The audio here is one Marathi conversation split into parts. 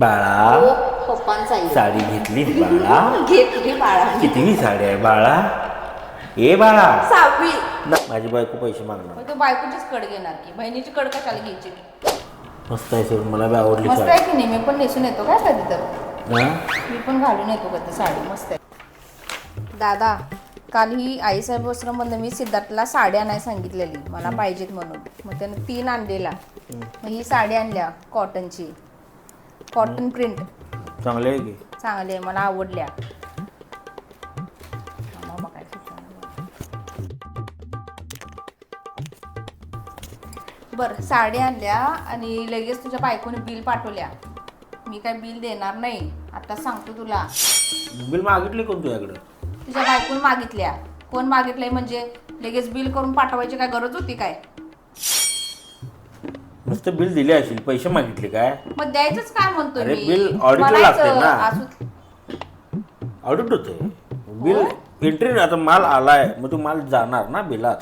बाळा. साडी घेतलीस बाळा घेतली बाळा कितवी साडी आहे बाळा ए बाळा सहावी ना माझी बायको पैसे मागणार तू बायकोचीच कड घेणार की बहिणीची कड कशाला घ्यायची मस्त आहे सोड मला बी आवडली मस्त साडी. आहे की नाही? मी पण नेसून येतो काय कधी तर? हा? मी पण घालून येतो कधी साडी. मस्त आहे. दादा काल ही आईसाहेब वस्त्रमधनं मी सिद्धार्थला साड्या नाही सांगितलेली. मला पाहिजेत म्हणून. मग त्यानं तीन आणलेला. मग ही साडी आणल्या कॉटनची कॉटन प्रिंट चांगली आहे की? चांगली आहे मला आवडल्या. बघायचं बरं साड्या आणल्या आणि लगेच तुझ्या बायकोने बिल पाठवल्या. मी काय बिल देणार नाही आता सांगतो तुला. बिल मागितली कोण तुझ्याकडं? तुझ्या बायकोने मागितल्या. कोण मागितलंय म्हणजे लगेच बिल करून पाठवायची काय गरज होती काय? नुसतं बिल दिले असेल पैसे मागितले काय? मग द्यायचंच काय म्हणतोय अरे, बिल म्हणायचं, लागते ना. ऑडिट होते बिल एंट्री आता माल आलाय मग तू माल जाणार ना बिलात?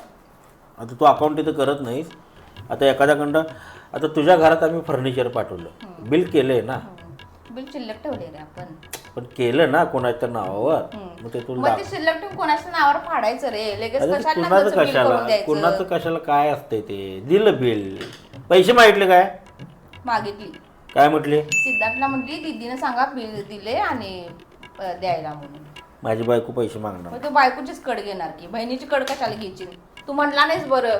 आता तू अकाउंट इथं करत नाहीस. आता एखाद्याकडं आता तुझ्या घरात आम्ही फर्निचर पाठवलं. बिल केलंय ना? बिल शिल्लक ठेवले रे आपण. पण केलं ना कोणाच्या नावावर? मग ते तुला मग ते शिल्लक ठेवून कोणाच्या नावावर फाडायचं रे? लगेच कुणाचं कशाला? कुणाचं कशाला काय असतंय ते? दिलं बिल. पैसे मागितले काय? मागितली. काय म्हटले? सिद्धार्थला म्हटली दीदीनं सांगा बिल दिले आणि अ, द्यायला म्हणून. माझी बायको पैसे मागणार. मग तू बायकोचीच कड घेणार की बहिणीची कड कशाला घ्यायची? तू म्हटला नाहीस बरं.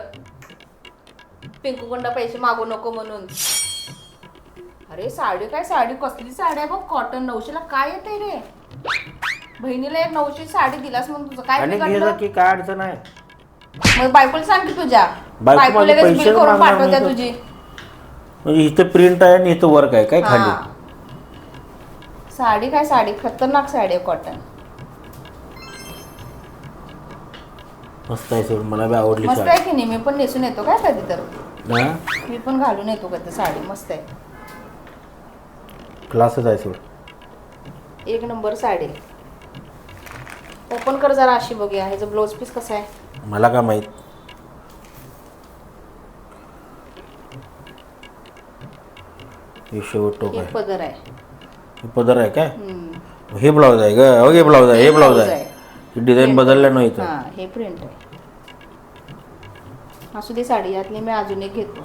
पिंकूकडं पैसे मागू नको म्हणून. अरे साडी काय साडी? कसली साडी आहे बघ कॉटन नऊशेला काय येते रे? बहिणीला एक नऊशे साडी दिलास मग तुझं काय आणि घे जा बिघडलं की काय अडचण आहे. मग बायकोला सांग की तुझ्या. बायको बायको माझे लगेच पैसेच बिल करून मागणार पाठवत्या नाही तुझी. म्हणजे इथं प्रिंट आहे आणि इथं वर्क आहे काय खाली? हा. साडी काय साडी? खतरनाक साडी आहे कॉटन मस्त आहे सोड मला बी आवडली मस्त आहे की नाही? मी पण नेसून येतो काय कधी तर? हा? मी पण घालून येतो कधी साडी मस्त आहे. क्लासच आहे सोड. एक नंबर साडी. ओपन कर जरा अशी बघूया ह्याचं ब्लाऊज पीस कसं आहे. मला काय माहीत? हे शेवट टोक आहे. पदर आहे. हे पदर आहे काय? हम्म. हे ब्लाऊज आहे ग. अहो, हे ब्लाऊज आहे हे ब्लाऊज आहे. ही डिझाईन बदलल्या नाही इथं. हा हे प्रिंट आहे. असू दे साडी यातली मी अजून एक घेतो.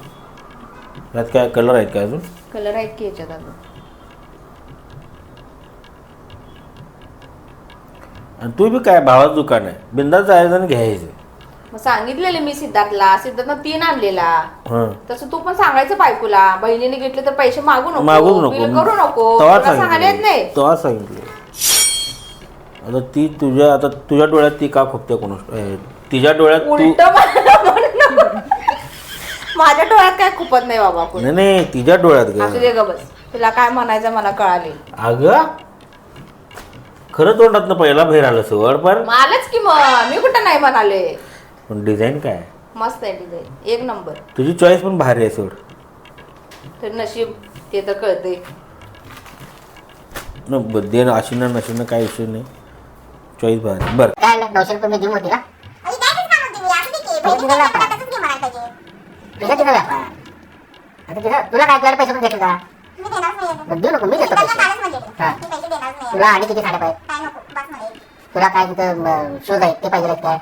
यात काय कलर आहेत काय अजून? कलर आहेत की याच्यात अजून? आणि तू बी काय भावाचं दुकान आहे. बिंदाच आणि घ्यायचं. मग सांगितलेले मी सिद्धार्थला सिद्धार्थनं तीन आणलेला. हां. तसं तू पण सांगायचं बायकोला बहिणीने घेतले तर पैसे मागू नको मागूच बिल नको. करू नको. तेव्हा तुला सांगायला येत नाही. सांगितलं तेव्हा सांगितलं. आता ती तुझ्या आता तुझ्या डोळ्यात ती का खुपते कोण? तिच्या डोळ्यात तू उलट माझ्या डोळ्यात काय खुपत नाही बाबा कोण? नाही नाही तिच्या डोळ्यात असू ग दे ग बस. तुला काय म्हणायचं मला कळाले. अगं खरं तोंडात पहिला बाहेर आलं सवड पण मालच की मग? मी कुठं नाही म्हणाले? पण डिझाईन काय? मस्त आहे डिझाईन. एक नंबर. तुझी चॉईस पण भारी आहे सोड. तर नशीब ते तर कळते न बद्दे अशीनं नशीनं काय इश्यू नाही. चॉईस भारी. बरं. काय आलं नऊशे रुपये मी देऊ होती का? पैसे दिले? ना आपण. तुझं दिलं ना आपण. आता तुझं तुला काय तुला पैसे पण घेतले का? मग देऊ नको मी देतो पैसे. हा. तुला आणि किती साड्या पाहिजे? तुला काय तिथं शूज आहेत ते पाहिजे आहेत काय?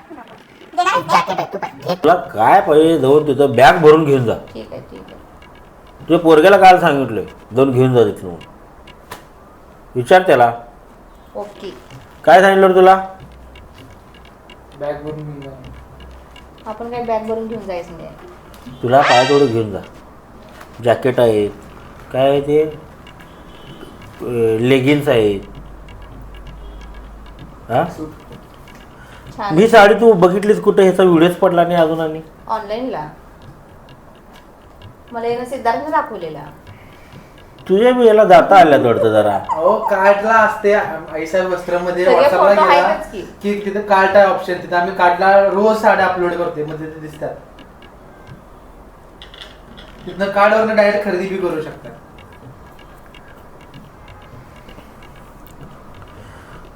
जॅकेट आहे तू पाहिजे घे. तुला काय पाहिजे? जाऊन तिथं बॅग भरून घेऊन जा. ठीक आहे ठीक आहे तुझ्या पोरग्याला काल सांगितलंय जाऊन घेऊन जा तिथून. विचार त्याला. ओके काय सांगितलं रे तुला आपण काय बॅग भरून घेऊन जायचं नाही. तुला पाय थोडं घेऊन जा. जॅकेट आहेत. काय आहे ते? लेगिन्स आहेत. हा? मी साडी तू बघितलीस कुठे? ह्याचा व्हिडिओच पडला नाही अजून आणि? ऑनलाईनला मला यानं सिद्धार्थने दाखवलेला. तुझ्या बी याला जाता आल्या वाटतं जरा. अहो कार्डला असते. आईसाहेब वस्त्रामध्ये सगळे व्हॉट्सअपला photo गेला आहेतच की. की तिथे कार्ड आहे ऑप्शन तिथे आम्ही कार्डला रोज साड्या अपलोड करते मग तिथे दिसतात. तिथनं कार्डवरनं डायरेक्ट खरेदी बी करू शकता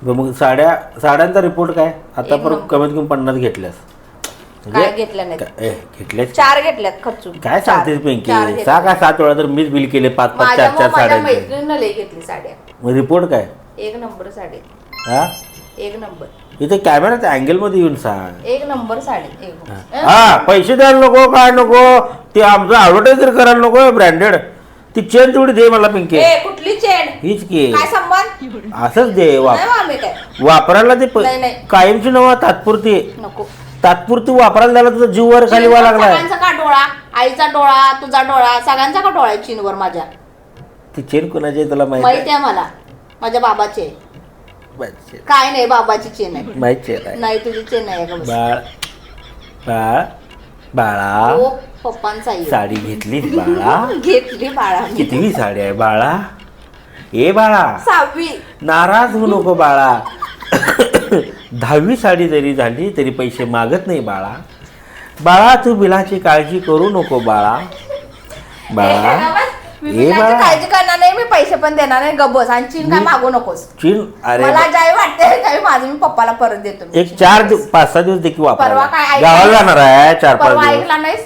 मग साड्या साड्यांचा रिपोर्ट काय? आता परत. कमीत कमी पन्नास घेतल्यास. काय घेतल्या नाहीत काय- ए, घेतले चार घेतल्यात खर्चून. काय सांगतेस चार पिंकी घेतल्या. सहा का सात वेळा तर मीच बिल केले पाच पाच माझ्या चार चार माझ्या साड्यांचे. मैत्रिणीनं लई घेतली साड्या. मग रिपोर्ट काय? एक नंबर साडी. हा? एक नंबर. इथे कॅमेराच्या अँगलमध्ये येऊन सांग. एक नंबर साडी. एक नंबर. हा पैसे द्यायला नको काय नको? ते आमचं ऍडव्हर्टाईज करायला नको ब्रँडेड. ती चेन तेवढी दे मला पिंकी. ए कुठली चेन? हीच की. काय संबंध? असंच दे नाही वाप बा आम्ही काय वापरायला ते प- नाही, नाही. कायमची नवा तात्पुरती. नको. तात्पुरती वापरायला द्यायला तुझा जीव वर खाली व्हायला लागलाय. सगळ्यांचा का डोळा? आईचा डोळा तुझा डोळा सगळ्यांचा का डोळा आहे चीनवर माझ्या? ती चेन कोणाची आहे तुला माहीत माहिती आहे? मला. माझ्या बाबाची आहे. आहे. काय नाही बाबाची चेन आहे. माहीत चेन आहे नाही तुझी चेन आहे का बस. बाळ बाळ बाळा. हो पप्पांचा. साडी घेतलीस बाळा. घेतली बाळा. मी. कितवी साडी आहे बाळा? ए बाळा. सहावी. नाराज होऊ नको बाळा. दहावी साडी जरी झाली तरी पैसे मागत नाही बाळा. बाळा तू बिलाची काळजी करू नको बाळा. बाळा. मी ए बिलाची बाळा काळजी करणार नाही मी पैसे पण देणार नाही गबस आणि चीन काय मागू नकोस चीन अरे मला ज्याही वाटते त्यावेळी माझं मी पप्पाला परत देतो मी. एक चार दिवस पाच सहा दिवस देखील परवा काय वापरा ऐकलं? गावाला जाणार आहे चार पाच दिवस ऐकला नाहीस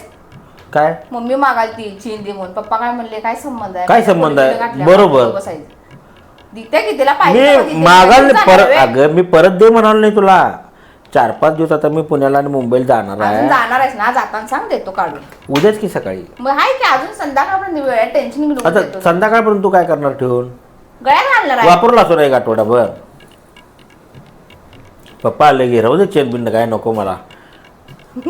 काय मम्मी मागाल ती चीन दे म्हणून पप्पा काय म्हणले काय संबंध आहे काय संबंध आहे? बरोबर. गप्प बसायचं. दिते की तिला पाहिजे तेव्हा मी दिते. मागाल परत आहे. अगं मी परत दे म्हणाल नाही तुला चार पाच दिवस आता मी पुण्याला आणि मुंबईला जाणार अजून आहे. जाणार आहेस ना? जाताना सांग देतो काढून. उद्याच की सकाळी? मग हाय की अजून संध्याकाळपर्यंत वेळ आहे टेन्शन घेऊन आता देतो. संध्याकाळपर्यंत तू काय करणार ठेवून? गळ्यात घालणार आहे. वापरला असो एक आठवडाभर पप्पा आले गे राहू दे चेन बिन काय नको मला.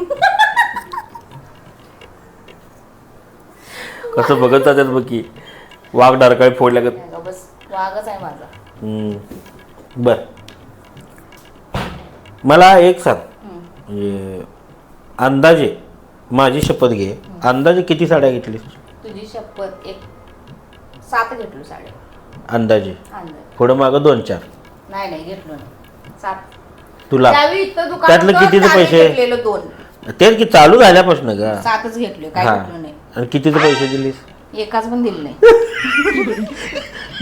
कसं बघत जातात बघ की. वाघ डारकाळी फोडल्या अगं बस वागच आहे माझा. बर. मला एक सांग. म्हणजे अंदाजे माझी शपथ घे. अंदाजे किती साड्या घेतलीस? तुझी शपथ एक सात घेतलो साडे अंदाजे. अंदाज. पुढं मागं दोन चार. नाही नाही घेतलो नाही. सात. तुला. त्यावेळी इथं दुकान त्यातलं होतं, कितीचे त्यावेळी पैसे? घेतलेलं दोन. तेच की चालू झाल्यापासून का सातच घेतले काय हा. घेतलो नाही. आणि कितीचे पैसे दिलीस? एकाच पण दिलं नाही.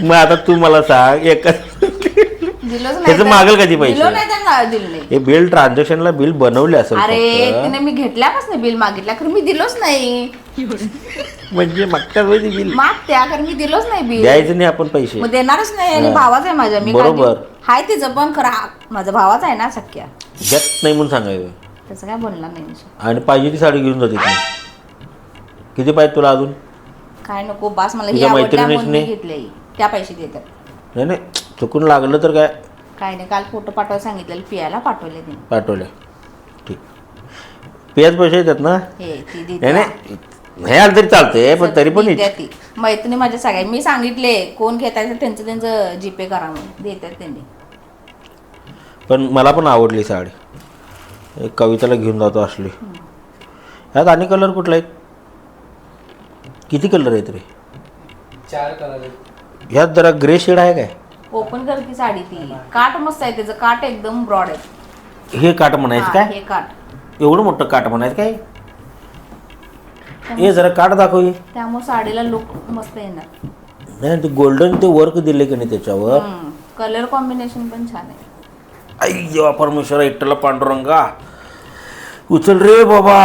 मग आता तू मला सांग एका दिलंच त्याचं मागेल कधी पैसे? दिलं नाही त्यांना दिलं नाही हे बिल ट्रान्झॅक्शनला बिल बनवले असेल अरे फक्त. तिने मी घेतल्यापासून बिल मागितलं खरं मी दिलोच नाही म्हणजे मागच्या वेळी बिल मागत्या कारण मी दिलोच नाही बिल द्यायचं नाही आपण पैसे मग देणारच नाही आणि. भावाच आहे माझ्या मी काय बरोबर. हाय तिचं पण खरं हा- माझा भावाच आहे ना सख्या देत नाही म्हणून सांगायचं त्याचं काय बोलणार नाही मी. आणि पाहिजे ती साडी घेऊन जाते ती. किती पाहिजे तुला अजून काय नको बास मला ही तुझ्या आवडल्या म्हणून मी मैत्रिणीसनी? घेतलंय त्या पैसे देतात नाही नाही चुकून लागलं तर काय? काय नाही काल फोटो पाठवायला सांगितलेलं पियाला पाठवले पाठवले. ठीक. पेज पैसे येतात ना? हे ती नाही देते. नाही नाही. आलं तरी चालतंय पण तरी पण ती मैत्रिणी माझ्या सगळ्या मी सांगितले कोण घेतायचं त्यांचं त्यांचं जीपे करा म्हणून. देतात त्यांनी. पण मला पण आवडली साडी. एक कविताला घेऊन जातो असली. ह्यात आणि कलर कुठला आहे? किती कलर आहेत रे? चार कलर आहेत. ह्यात जरा ग्रे शेड आहे काय? ओपन कर ती साडी ती. काट मस्त आहे त्याचं. काट एकदम ब्रॉड आहे. हे काट म्हणायचं हा, काय? हे काट. एवढं मोठं काट म्हणायचं काय? हे जरा काट दाखव हे. त्यामुळे साडीला लुक मस्त येणार. नाही ते गोल्डन ते वर्क दिले की नाही त्याच्यावर? कलर कॉम्बिनेशन पण छान आहे. आई परमेश्वर इट्टला पांडुरंगा. उचल रे बाबा.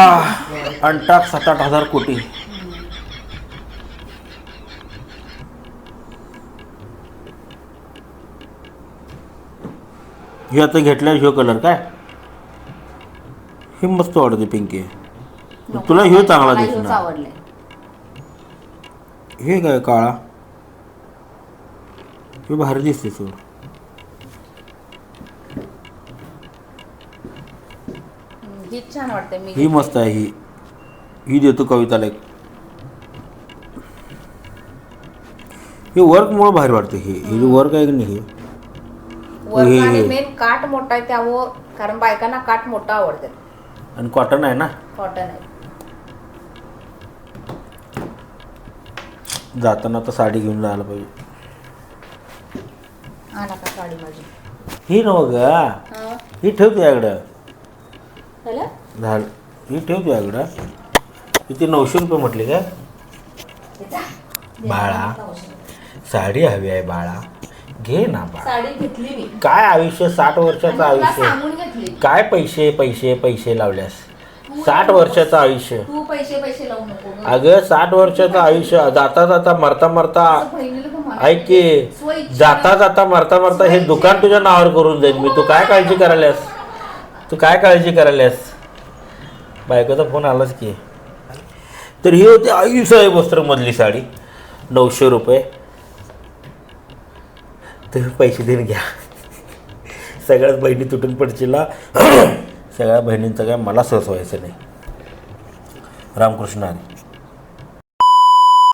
आणि टाक सात आठ हजार कोटी. हे आता घेतल्या ह्यो कलर काय? हे मस्त वाटते पिंकी. नको, तुला ह्यो चांगला मला ह्योच दिसणार आवडलाय. हे काय काळा? हे भारी दिसते सोड. हम्म, हीच छान वाटते मी ही मस्त आहे ही. ही देतो कविताला एक. हे वर्कमुळे भारी वाटते हे. हे वर्क आहे की नाही हे? वर्क आणि. मेन काट मोठा आहे त्यावर कारण बायकांना काट मोठा आवडतात आणि कॉटन आहे ना? कॉटन आहे. जाताना तर साडी घेऊन जायला पाहिजे. आणा का साडी माझी. ही नव ग हा. ही. ठेव तुझ्याकडं झालं झालं ही ठेव तुझ्याकडं किती नऊशे रुपये म्हटले का. बाळा साडी हवी आहे बाळा. घे ना बाळा साडी घेतली मी. काय आयुष्य साठ वर्षाचं आणि तुला आयुष्य? सांगून घेतली. काय पैसे पैसे पैसे लावल्यास? साठ वर्षाचं आयुष्य. तू पैसे पैसे लावू नको. ग. अगं साठ वर्षाचं आयुष्य. जाता जाता मरता मरता असं बहिणीला पण म्हणायचं. ऐक की स्वइच्छेनं- जाता जाता मरता मरता हे दुकान तुझ्या नावावर करून जाईल मी तू काय काळजी करायलास तू काय काळजी करायलास बायकोचा फोन आलाच की. तर ही होती आई साहेब वस्त्रमधली साडी. नऊशे रुपये. तर पैसे देऊन घ्या. सगळ्याच बहिणी तुटून पडशीला सगळ्या बहिणींचं काय मला सहज व्हायचं नाही. रामकृष्ण हरी.